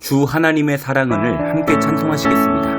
주 하나님의 사랑은을 함께 찬송하시겠습니다.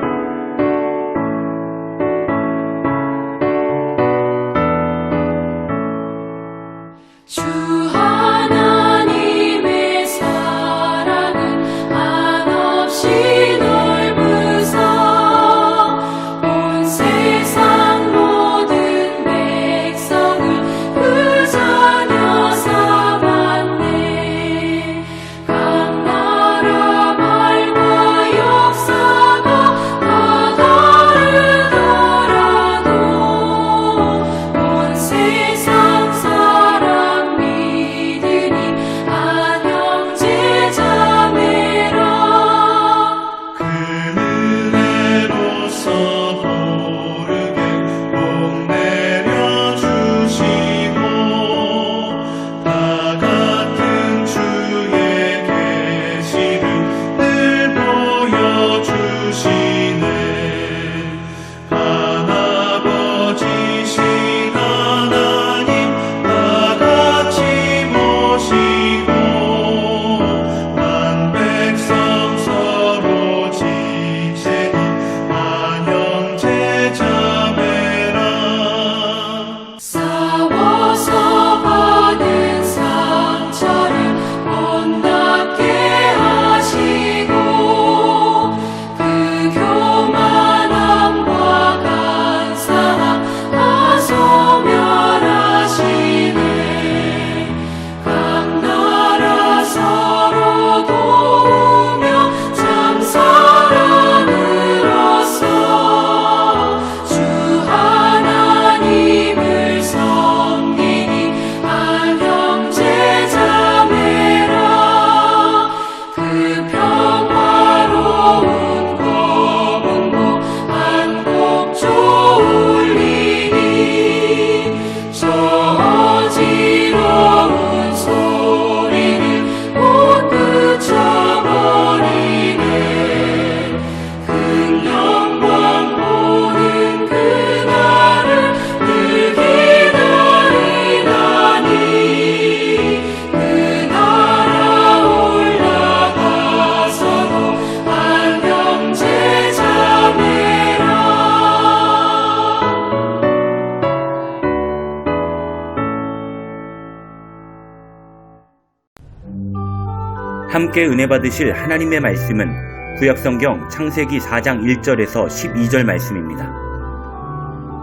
함께 은혜 받으실 하나님의 말씀은 구약성경 창세기 4장 1절에서 12절 말씀입니다.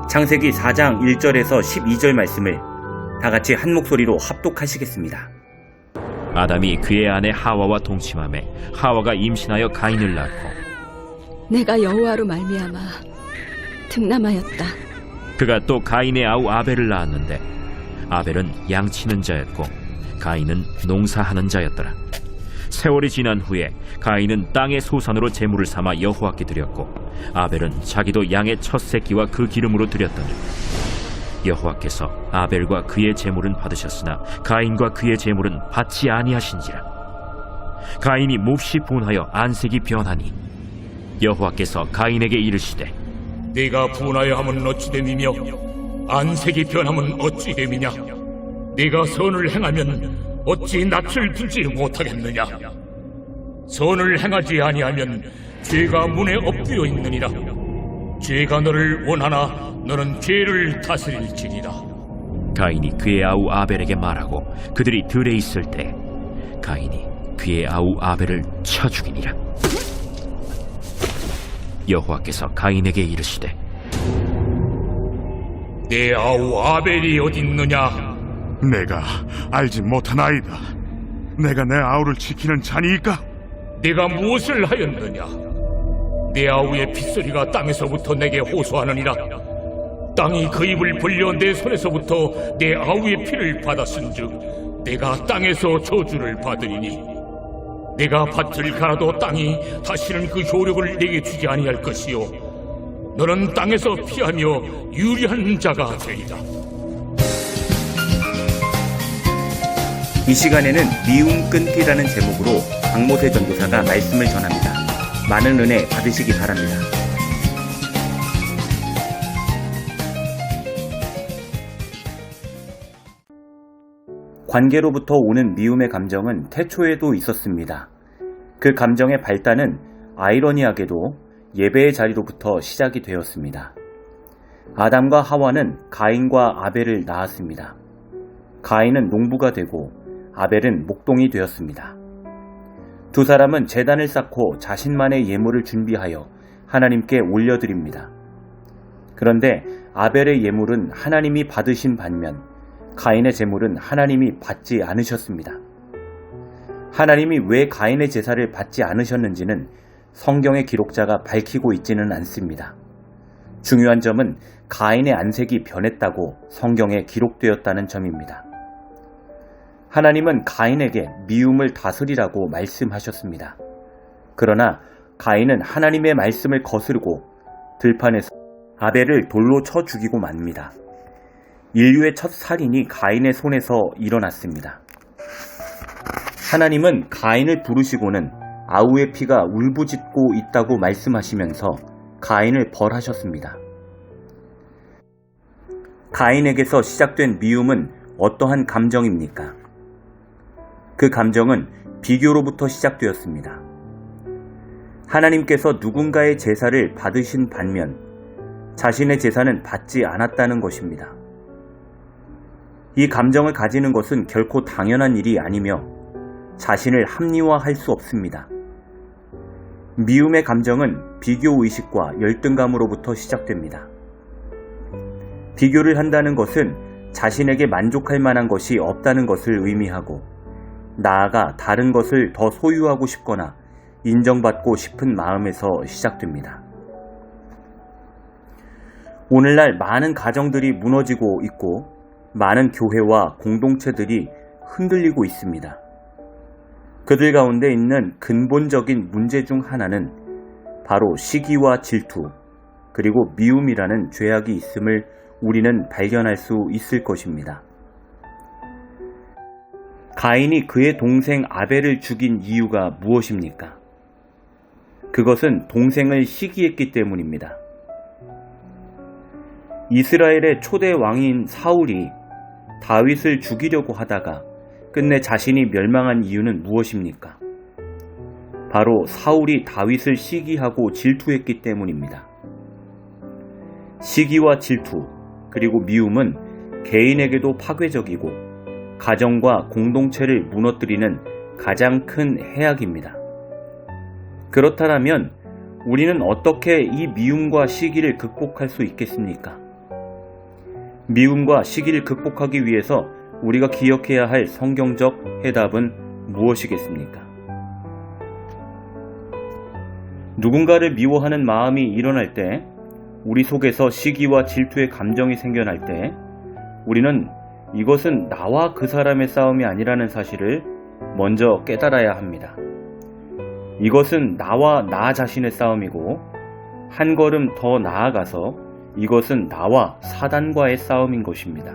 창세기 4장 1절에서 12절 말씀을 다 같이 한 목소리로 합독하시겠습니다. 아담이 그의 아내 하와와 동침함에 하와가 임신하여 가인을 낳고 내가 여호와로 말미암아 득남하였다. 그가 또 가인의 아우 아벨을 낳았는데 아벨은 양치는 자였고 가인은 농사하는 자였더라. 세월이 지난 후에 가인은 땅의 소산으로 제물을 삼아 여호와께 드렸고 아벨은 자기도 양의 첫 새끼와 그 기름으로 드렸더니 여호와께서 아벨과 그의 제물은 받으셨으나 가인과 그의 제물은 받지 아니하신지라. 가인이 몹시 분하여 안색이 변하니 여호와께서 가인에게 이르시되 네가 분하여 함은 어찌 됨이며 안색이 변함은 어찌 됨이냐? 네가 선을 행하면 어찌 낯을 들지 못하겠느냐? 선을 행하지 아니하면 죄가 문에 엎드려 있느니라. 죄가 너를 원하나 너는 죄를 다스릴지니라. 가인이 그의 아우 아벨에게 말하고 그들이 들에 있을 때 가인이 그의 아우 아벨을 쳐 죽이니라. 여호와께서 가인에게 이르시되 내 아우 아벨이 어딨느냐? 내가 알지 못하나이다. 내가 내 아우를 지키는 자니이까? 내가 무엇을 하였느냐? 내 아우의 핏소리가 땅에서부터 내게 호소하느니라. 땅이 그 입을 벌려 내 손에서부터 내 아우의 피를 받았은즉 내가 땅에서 저주를 받으리니 내가 밭을 갈아도 땅이 다시는 그 효력을 내게 주지 아니할 것이요 너는 땅에서 피하며 유리한 자가 되리라. 이 시간에는 미움 끊기라는 제목으로 박모세 전도사가 말씀을 전합니다. 많은 은혜 받으시기 바랍니다. 관계로부터 오는 미움의 감정은 태초에도 있었습니다. 그 감정의 발단은 아이러니하게도 예배의 자리로부터 시작이 되었습니다. 아담과 하와는 가인과 아벨을 낳았습니다. 가인은 농부가 되고 아벨은 목동이 되었습니다. 두 사람은 재단을 쌓고 자신만의 예물을 준비하여 하나님께 올려드립니다. 그런데 아벨의 예물은 하나님이 받으신 반면 가인의 제물은 하나님이 받지 않으셨습니다. 하나님이 왜 가인의 제사를 받지 않으셨는지는 성경의 기록자가 밝히고 있지는 않습니다. 중요한 점은 가인의 안색이 변했다고 성경에 기록되었다는 점입니다. 하나님은 가인에게 미움을 다스리라고 말씀하셨습니다. 그러나 가인은 하나님의 말씀을 거스르고 들판에서 아벨을 돌로 쳐 죽이고 맙니다. 인류의 첫 살인이 가인의 손에서 일어났습니다. 하나님은 가인을 부르시고는 아우의 피가 울부짖고 있다고 말씀하시면서 가인을 벌하셨습니다. 가인에게서 시작된 미움은 어떠한 감정입니까? 그 감정은 비교로부터 시작되었습니다. 하나님께서 누군가의 제사를 받으신 반면 자신의 제사는 받지 않았다는 것입니다. 이 감정을 가지는 것은 결코 당연한 일이 아니며 자신을 합리화할 수 없습니다. 미움의 감정은 비교 의식과 열등감으로부터 시작됩니다. 비교를 한다는 것은 자신에게 만족할 만한 것이 없다는 것을 의미하고 나아가 다른 것을 더 소유하고 싶거나 인정받고 싶은 마음에서 시작됩니다. 오늘날 많은 가정들이 무너지고 있고 많은 교회와 공동체들이 흔들리고 있습니다. 그들 가운데 있는 근본적인 문제 중 하나는 바로 시기와 질투, 그리고 미움이라는 죄악이 있음을 우리는 발견할 수 있을 것입니다. 가인이 그의 동생 아벨을 죽인 이유가 무엇입니까? 그것은 동생을 시기했기 때문입니다. 이스라엘의 초대 왕인 사울이 다윗을 죽이려고 하다가 끝내 자신이 멸망한 이유는 무엇입니까? 바로 사울이 다윗을 시기하고 질투했기 때문입니다. 시기와 질투, 그리고 미움은 개인에게도 파괴적이고 가정과 공동체를 무너뜨리는 가장 큰 해악입니다. 그렇다면 우리는 어떻게 이 미움과 시기를 극복할 수 있겠습니까? 미움과 시기를 극복하기 위해서 우리가 기억해야 할 성경적 해답은 무엇이겠습니까? 누군가를 미워하는 마음이 일어날 때, 우리 속에서 시기와 질투의 감정이 생겨날 때, 우리는 이것은 나와 그 사람의 싸움이 아니라는 사실을 먼저 깨달아야 합니다. 이것은 나와 나 자신의 싸움이고, 한 걸음 더 나아가서 이것은 나와 사단과의 싸움인 것입니다.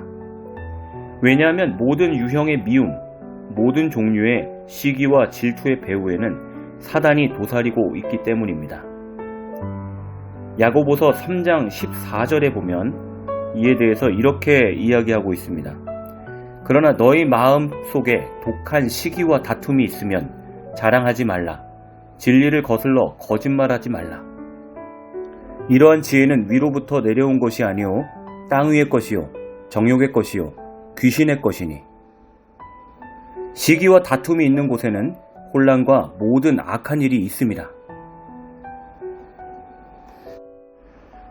왜냐하면 모든 유형의 미움, 모든 종류의 시기와 질투의 배후에는 사단이 도사리고 있기 때문입니다. 야고보서 3장 14절에 보면 이에 대해서 이렇게 이야기하고 있습니다. 그러나 너희 마음 속에 독한 시기와 다툼이 있으면 자랑하지 말라. 진리를 거슬러 거짓말하지 말라. 이러한 지혜는 위로부터 내려온 것이 아니오 땅 위의 것이요 정욕의 것이요 귀신의 것이니 시기와 다툼이 있는 곳에는 혼란과 모든 악한 일이 있습니다.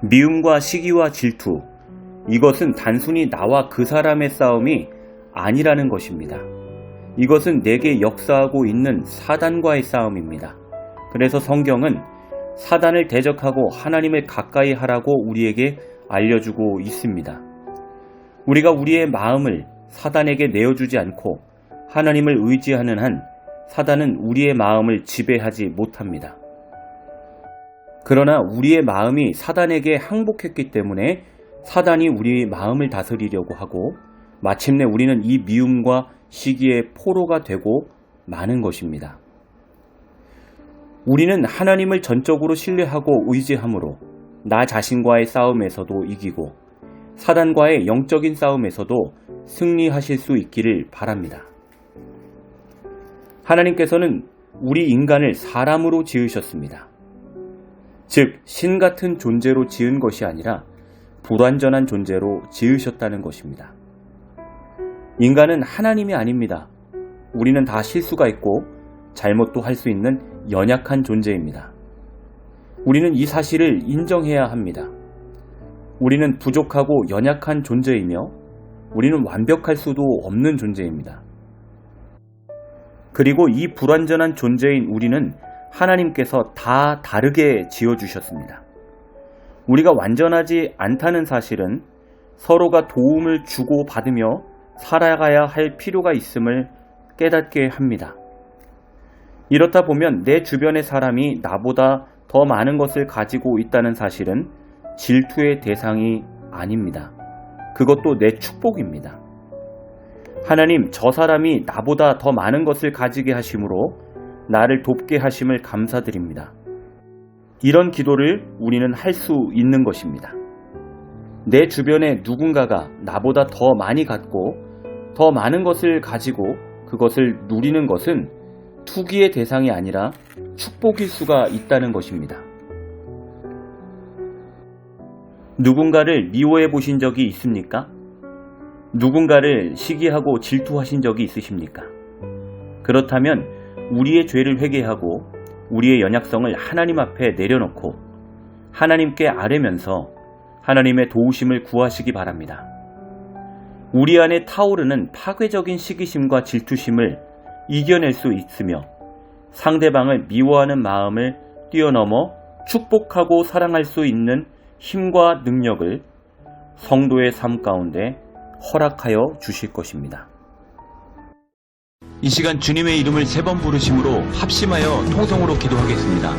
미움과 시기와 질투 이것은 단순히 나와 그 사람의 싸움이 아니라는 것입니다. 이것은 내게 역사하고 있는 사단과의 싸움입니다. 그래서 성경은 사단을 대적하고 하나님을 가까이 하라고 우리에게 알려주고 있습니다. 우리가 우리의 마음을 사단에게 내어주지 않고 하나님을 의지하는 한 사단은 우리의 마음을 지배하지 못합니다. 그러나 우리의 마음이 사단에게 항복했기 때문에 사단이 우리의 마음을 다스리려고 하고 마침내 우리는 이 미움과 시기의 포로가 되고 마는 것입니다. 우리는 하나님을 전적으로 신뢰하고 의지함으로 나 자신과의 싸움에서도 이기고 사단과의 영적인 싸움에서도 승리하실 수 있기를 바랍니다. 하나님께서는 우리 인간을 사람으로 지으셨습니다. 즉, 신 같은 존재로 지은 것이 아니라 불완전한 존재로 지으셨다는 것입니다. 인간은 하나님이 아닙니다. 우리는 다 실수가 있고 잘못도 할 수 있는 연약한 존재입니다. 우리는 이 사실을 인정해야 합니다. 우리는 부족하고 연약한 존재이며 우리는 완벽할 수도 없는 존재입니다. 그리고 이 불완전한 존재인 우리는 하나님께서 다 다르게 지어주셨습니다. 우리가 완전하지 않다는 사실은 서로가 도움을 주고 받으며 살아가야 할 필요가 있음을 깨닫게 합니다. 이렇다 보면 내 주변의 사람이 나보다 더 많은 것을 가지고 있다는 사실은 질투의 대상이 아닙니다. 그것도 내 축복입니다. 하나님, 저 사람이 나보다 더 많은 것을 가지게 하심으로 나를 돕게 하심을 감사드립니다. 이런 기도를 우리는 할 수 있는 것입니다. 내 주변에 누군가가 나보다 더 많이 갖고 더 많은 것을 가지고 그것을 누리는 것은 투기의 대상이 아니라 축복일 수가 있다는 것입니다. 누군가를 미워해 보신 적이 있습니까? 누군가를 시기하고 질투하신 적이 있으십니까? 그렇다면 우리의 죄를 회개하고 우리의 연약성을 하나님 앞에 내려놓고 하나님께 아뢰면서 하나님의 도우심을 구하시기 바랍니다. 우리 안에 타오르는 파괴적인 시기심과 질투심을 이겨낼 수 있으며 상대방을 미워하는 마음을 뛰어넘어 축복하고 사랑할 수 있는 힘과 능력을 성도의 삶 가운데 허락하여 주실 것입니다. 이 시간 주님의 이름을 세 번 부르심으로 합심하여 통성으로 기도하겠습니다.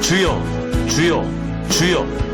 주여, 주여, 주여.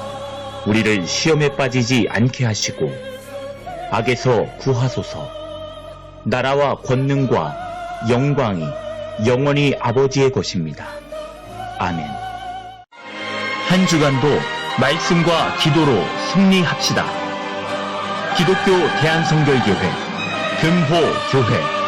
우리를 시험에 빠지지 않게 하시고, 악에서 구하소서. 나라와 권능과 영광이 영원히 아버지의 것입니다. 아멘. 한 주간도 말씀과 기도로 승리합시다. 기독교 대한성결교회 금호교회